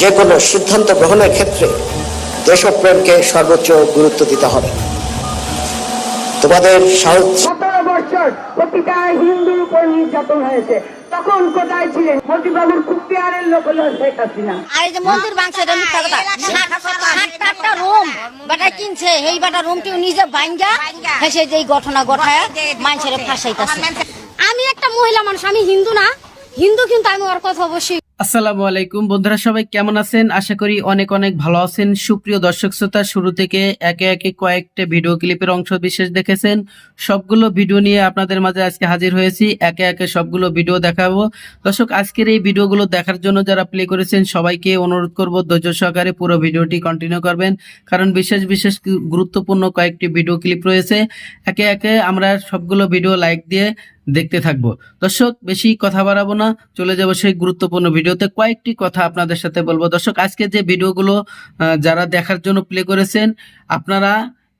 যে কোনো সিদ্ধান্ত গ্রহণের ক্ষেত্রে দেশপ্রেমকে সর্বোচ্চ গুরুত্ব দিতে হবে। তোমাদের সাহস সতেরো হিন্দুর উপর নির্যাতন হয়েছে তখন কোথায় ছিলেন? মতিবাবুর খুব পেয়ারের লোক হলো শেখ হাসিনা। আর যে মন্দির ভাঙছে মিথ্যা কথা। সাতটা রুম। বেটা কিনছে। এই বেটা রুমটি নিজে বাইঙ্গা। হেসে যে ঘটনা ঘটায় মানুষের ফাঁসাইতেছে। আমি একটা মহিলা মানুষ আমি হিন্দু না। হিন্দু কিন্তু আমি ওর কথা অবশ্যই আসসালামু আলাইকুম। বন্ধুরা, সবাই কেমন আছেন? আশা করি অনেক অনেক ভালো আছেন। সুপ্রিয় দর্শক শ্রোতা, শুরু থেকে একে একে কয়েকটা ভিডিও ক্লিপের অংশ বিশেষ দেখেছেন। সবগুলো ভিডিও নিয়ে আপনাদের মাঝে আজকে হাজির হয়েছি। একে একে সবগুলো ভিডিও দেখাবো। দর্শক, আজকের এই ভিডিওগুলো দেখার জন্য যারা প্লে করেছেন, সবাইকে অনুরোধ করব ধৈর্য সহকারে পুরো ভিডিওটি কন্টিনিউ করবেন। কারণ বিশেষ বিশেষ গুরুত্বপূর্ণ কয়েকটি ভিডিও ক্লিপ রয়েছে। একে একে আমরা সবগুলো ভিডিও লাইক দিয়ে দেখতে থাকব। দর্শক, বেশি কথা বাড়াবো না, চলে যাব সেই গুরুত্বপূর্ণ ভিডিওতে। কয়েকটি কথা আপনাদের সাথে বলব। দর্শক, আজকে যে ভিডিওগুলো যারা দেখার জন্য প্লে করেছেন, আপনারা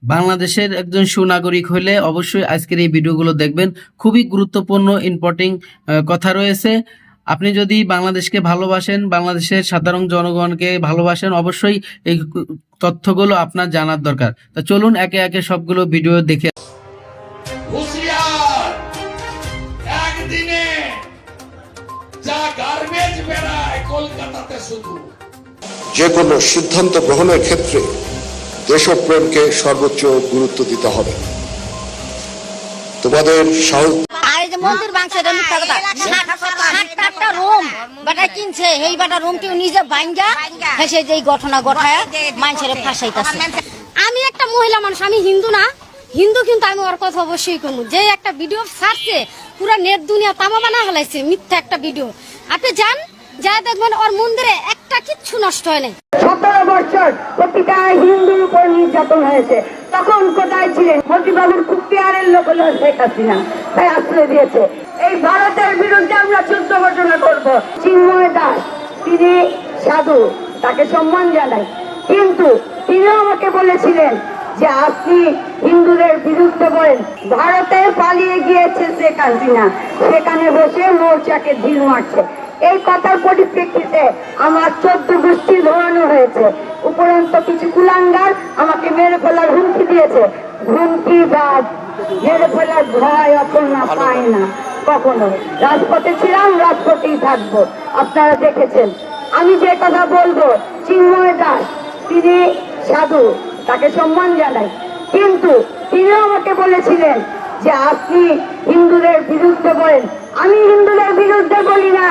বাংলাদেশের একজন সুনাগরিক হলে অবশ্যই আজকের এই ভিডিওগুলো দেখবেন। খুবই গুরুত্বপূর্ণ, ইম্পর্টিং কথা রয়েছে। আপনি যদি বাংলাদেশকে ভালোবাসেন, বাংলাদেশের সাধারণ জনগণকে ভালোবাসেন, অবশ্যই এই তথ্যগুলো আপনার জানার দরকার। তা চলুন, একে একে সবগুলো ভিডিও দেখে কলকাতাতে শুধু। যে কোনো সিদ্ধান্ত গ্রহণের ক্ষেত্রে দেশপ্রেমকে সর্বোচ্চ গুরুত্ব দিতে হবে। তোমাদের সাহস আর এই যে মন্দির ভাঙছে এটা মিথ্যা কথা সাতটা রুম বেটা কিনছে এই বেটা রুমটি নিজে বাইঙ্গা হেসে যে ঘটনা ঘটায় মানুষের ফাঁসাইতেছে। আমি একটা মহিলা মানুষ আমি হিন্দু না। হিন্দু কিন্তু আমি ওর কথা অবশ্যই করব যে একটা ভিডিও ছাড়ছে পুরো নেট দুনিয়া তামা বানা হলাইছে মিথ্যা একটা ভিডিও। আপনি যান যা দেখবেন ওর মন্দিরে একটা কিচ্ছু নষ্ট হয় নাই। সতেরো বছর প্রতিটা হিন্দুর উপর নির্যাতন হয়েছে। তখন কোথায় ছিলেন? মতিবাবুর খুব পেয়ারের লোক হলো শেখ হাসিনা। তাই আশ্রয় দিয়েছে। এই ভারতের বিরুদ্ধে আমরা যুদ্ধ ঘোষণা করব। চিন্ময় দাস, তিনি সাধু, তাকে সম্মান জানাই। কিন্তু তিনি আমাকে বলেছিলেন যে আপনি হিন্দুদের বিরুদ্ধে বলেন, ভারতে পালিয়ে গিয়েছে শেখ হাসিনা। সেখানে বসে মোর্চাকে ঢিল মারছে। এই কথার পরিপ্রেক্ষিতে আমার চোদ্দ গোষ্ঠী ধরানো হয়েছে। উপরন্ত কিছু কুলাঙ্গার আমাকে মেরে ফেলার হুমকি দিয়েছে। হুমকি বা মেরে ফেলার ভয় অপর্ণা পায় না কখনো রাজপথে ছিলাম রাজপথেই থাকব। আপনারা দেখেছেন। আমি যে কথা বলব চিন্ময় দাস তিনি সাধু তাকে সম্মান জানাই। কিন্তু তিনি আমাকে বলেছিলেন যে আপনি হিন্দুদের বিরুদ্ধে বলেন। আমি হিন্দুদের বিরুদ্ধে বলি না।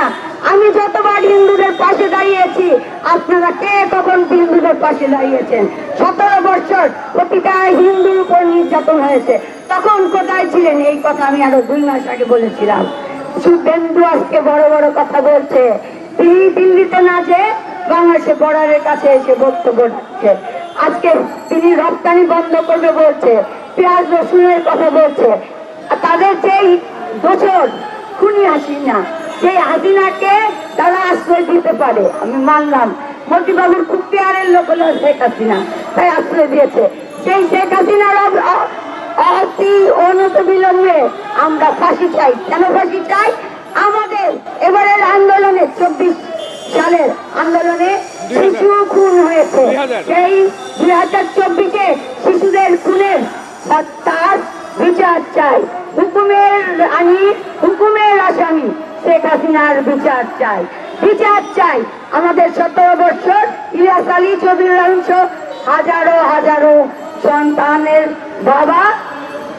আমি যতবার হিন্দুদের পাশে দাঁড়িয়েছি, আপনারা কে কখন হিন্দুদের পাশে দাঁড়িয়েছেন? সতেরো বছর প্রতিটা হিন্দুর উপর নির্যাতন হয়েছে। তখন কোথায় ছিলেন? এই কথা আমি আরও দুই মাস আগে বলেছিলাম। শুভেন্দু আজকে বড় বড় কথা বলছে। তিনি দিল্লিতে না যে বাংলাদেশে বর্ডারের কাছে এসে বক্তব্য রাখছে। আজকে তিনি রপ্তানি বন্ধ করবে বলছে। পেঁয়াজ রসুনের কথা বলছে। তাদের যেই বছর খুনি হাসিনা সেই হাসিনাকে তারা আশ্রয় দিতে পারে আমি মানলাম। মতিবাবুর খুব পেয়ারের লোক হলো শেখ হাসিনা তাই আশ্রয় দিয়েছে। সেই শেখ হাসিনার অতি অনত বিলম্বে আমরা ফাঁসি চাই। কেন ফাঁসি চাই? আমাদের এবারের আন্দোলনে চব্বিশ সালের আন্দোলনে শিশু খুন হয়েছে। সেই দুই হাজার চব্বিশে শিশুদের খুনের তার বিচার চাই। হুকুমের আনি হুকুমের আসামি শেখ হাসিনার বিচার চাই। বিচার চাই। আমাদের সতেরো বছর ইলিয়াস আলী চৌধুরী হাজারো হাজারো সন্তানের বাবা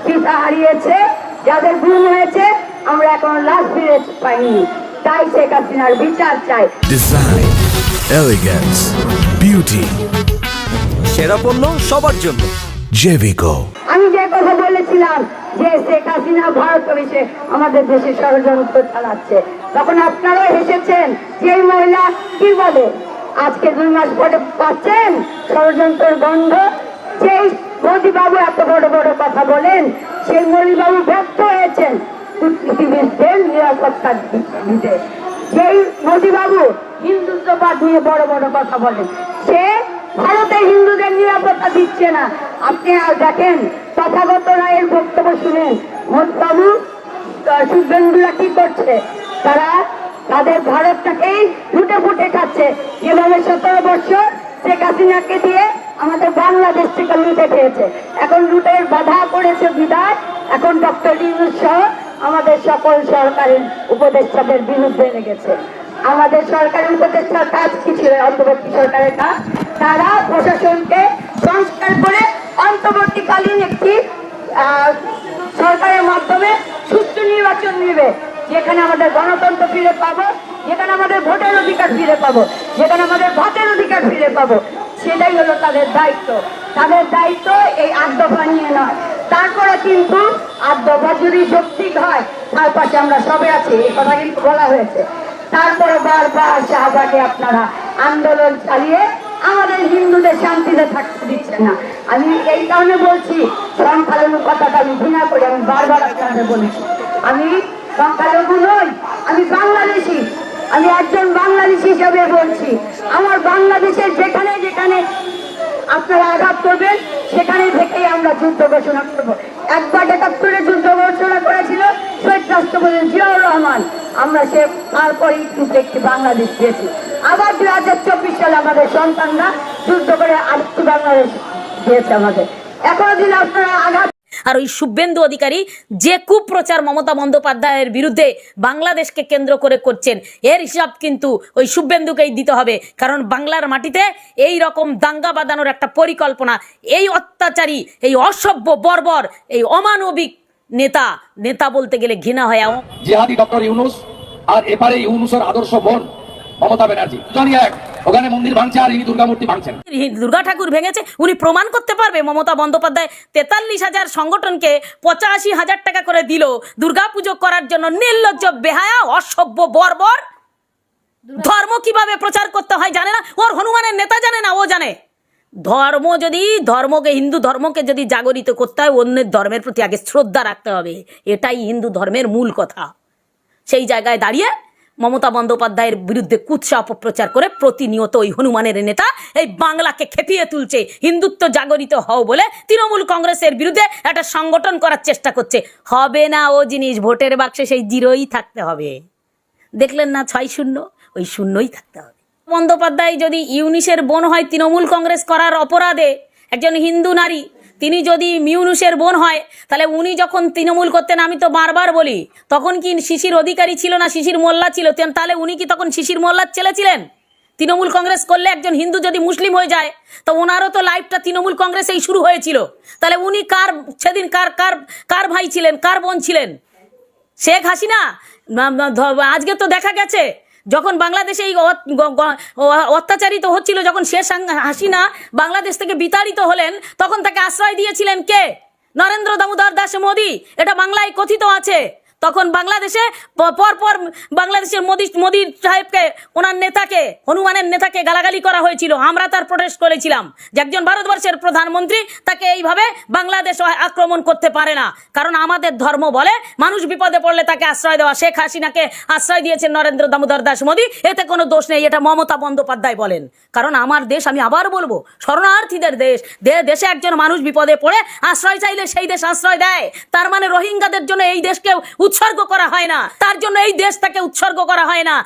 পিতা হারিয়েছে যাদের গুম হয়েছে আমরা এখন লাশ ফিরে পাইনি। তাই শেখ হাসিনার বিচার চাই। Design, elegance, বিউটি সেরা পণ্য সবার জন্য। Jevico. আমি যে কথা বলেছিলাম যে শেখ হাসিনা ভারত এসে আমাদের দেশে ষড়যন্ত্র চালাচ্ছে, তখন আপনারাও হেসেছেন যে মহিলা কি বলে? আজকে দুই মাস পরে পাচ্ছেন ষড়যন্ত্রের গন্ধ? যেই মোদীবাবু এত বড় বড় কথা বলেন, সেই মোদীবাবু ব্যর্থ হয়েছেন। কূটনীতিবিদদের নিরাপত্তা দিতে। যেই হিন্দুত্ববাদ নিয়ে বড় বড় কথা বলেন, সে ভারতে হিন্দুদের নিরাপত্তা দিচ্ছে না। আপনি দেখেন, তথাগত রায়ের বক্তব্য শুনেন। মোদবাবু শুভেন্দুরা কি করছে? তারা তাদের ভারতটাকেই লুটে ফুটে খাচ্ছে। যেভাবে সতেরো বছর শেখ হাসিনাকে দিয়ে আমাদের বাংলাদেশ থেকে লুটে খেয়েছে। এখন লুটের বাধা করেছে বিদায়। এখন ডক্টর ইউনুস সহ আমাদের সকল সরকারি উপদেষ্টাদের বিরুদ্ধে লেগেছে। আমাদের সরকারের উপদেষ্টার কাজ কি ছিল? অন্তর্বর্তী সরকারের কাজ? তারা প্রশাসনকে সংস্কার করে অন্তর্বর্তীকালীন একটি সরকারের মাধ্যমে সুষ্ঠু নির্বাচন নেবে। যেখানে আমাদের গণতন্ত্র ফিরে পাবো, যেখানে আমাদের ভোটের অধিকার ফিরে পাবো, যেখানে আমাদের ভাতের অধিকার ফিরে পাবো, সেটাই হলো তাদের দায়িত্ব। তাদের দায়িত্ব এই আট দফা নিয়ে নয়। তারপরে কিন্তু আট দফা যদি যৌক্তিক হয়, তার পাশে আমরা সবে আছি, এই কথা কিন্তু বলা হয়েছে। তারপরে বারবার শাহবাগে আপনারা আন্দোলন চালিয়ে আমাদের হিন্দুদের শান্তিতে থাকতে দিচ্ছেন না। আমি এই কারণে বলছি সংখ্যালঘু কথাটা আমি ঘৃণা করি, আমি বারবার আপনাদের বলেছি। আমি সংখ্যালঘু নই, আমি বাংলাদেশি। আমি একজন বাংলাদেশি হিসাবে বলছি, আমার বাংলাদেশের যেখানে যেখানে আপনারা আঘাত করবেন, সেখানে থেকেই আমরা যুদ্ধ ঘোষণা করব। একবার একাত্তরে যুদ্ধ ঘোষণা করেছিল রাষ্ট্রপতি জিয়াউর রহমান, আমরা সে তারপরেই কিন্তু একটি বাংলাদেশ পেয়েছি। আবার দুই হাজার চব্বিশ সালে আমাদের সন্তানরা যুদ্ধ করে আরেকটি বাংলাদেশ দিয়েছে আমাদের। এখনও যদি আপনারা আঘাত আর ওই শুভেন্দু অধিকারী যে কুপ্রচার মমতা বন্দ্যোপাধ্যায়ের বিরুদ্ধে বাংলাদেশকে কেন্দ্র করে করছেন, এর হিসাব কিন্তু ওই শুভেন্দুকেই দিতে হবে। কারণ বাংলার মাটিতে এই রকম দাঙ্গা বাঁধানোর একটা পরিকল্পনা, এই অত্যাচারী, এই অসভ্য বর্বর, এই অমানবিক নেতা নেতা বলতে গেলে ঘৃণা হয় জিহাদি ডক্টর ইউনুস আর এপারে ইউনুসের আদর্শ বোন মমতা ব্যানার্জি দুজনই এক। ওখানে মন্দির ভাঙছে আর ইনি দুর্গা মূর্তি ভাঙছেন। দুর্গা ঠাকুর ভেঙেছে উনি প্রমাণ করতে পারবে মমতা বন্দ্যোপাধ্যায় তেতাল্লিশ হাজার সংগঠনকে পঁচাশি হাজার টাকা করে দিল দুর্গা পুজো করার জন্য নির্লজ্জ বেহায়া অসভ্য বর্বর। ধর্ম কীভাবে প্রচার করতে হয় জানে না? ওর হনুমানের নেতা জানে না ও জানে। ধর্ম যদি, ধর্মকে, হিন্দু ধর্মকে যদি জাগরিত করতে হয়, অন্যের ধর্মের প্রতি আগে শ্রদ্ধা রাখতে হবে। এটাই হিন্দু ধর্মের মূল কথা। সেই জায়গায় দাঁড়িয়ে মমতা বন্দ্যোপাধ্যায়ের বিরুদ্ধে কুৎসা অপপ্রচার করে প্রতিনিয়ত ওই হনুমানের নেতা এই বাংলাকে খেপিয়ে তুলছে। হিন্দুত্ব জাগরিত হও বলে তৃণমূল কংগ্রেসের বিরুদ্ধে একটা সংগঠন করার চেষ্টা করছে। হবে না ও জিনিস, ভোটের বাক্সে সেই জিরোই থাকতে হবে। দেখলেন না ছয় শূন্য? ওই শূন্যই থাকতে হবে। বন্দ্যোপাধ্যায় যদি ইউনিসের বোন হয়, তৃণমূল কংগ্রেস করার অপরাধে একজন হিন্দু নারী, তিনি যদি মিউনুসের বোন হয়, তাহলে উনি যখন তৃণমূল করতেন, আমি তো বারবার বলি, তখন কি শিশির অধিকারী ছিল না, শিশির মোল্লা ছিল? তাহলে উনি কি তখন শিশির মোল্লার ছেলে ছিলেন? তৃণমূল কংগ্রেস করলে একজন হিন্দু যদি মুসলিম হয়ে যায়, তো ওনারও তো লাইফটা তৃণমূল কংগ্রেসেই শুরু হয়েছিল। তাহলে উনি কার, সেদিন কার কার কার ভাই ছিলেন, কার বোন ছিলেন? শেখ হাসিনা? আজকে তো দেখা গেছে যখন বাংলাদেশে এই অত্যাচারিত হচ্ছিল, যখন শেষ হাসিনা বাংলাদেশ থেকে বিতাড়িত হলেন, তখন তাকে আশ্রয় দিয়েছিলেন কে? নরেন্দ্র দামোদর দাস মোদী। এটা বাংলায় কথিত আছে। তখন বাংলাদেশে প- পর পর বাংলাদেশের মোদি মোদি সাহেবকে, ওনার নেতাকে, হনুমানের নেতাকে গালাগালি করা হয়েছিল। আমরা তার প্রোটেস্ট করেছিলাম যে একজন ভারতবর্ষের প্রধানমন্ত্রী তাকে এইভাবে বাংলাদেশ আক্রমণ করতে পারে না। কারণ আমাদের ধর্ম বলে মানুষ বিপদে পড়লে তাকে আশ্রয় দেওয়া। শেখ হাসিনাকে আশ্রয় দিয়েছেন নরেন্দ্র দামোদর দাস মোদী। এতে কোনো দোষ নেই, এটা মমতা বন্দ্যোপাধ্যায় বলেন। কারণ আমার দেশ, আমি আবার বলব, শরণার্থীদের দেশ। দেশে একজন মানুষ বিপদে পড়ে আশ্রয় চাইলে সেই দেশ আশ্রয় দেয়। তার মানে রোহিঙ্গাদের জন্য এই দেশকে উৎসর্গ করা হয় না। তার জন্য এই দেশটাকে উৎসর্গ করা হয় না।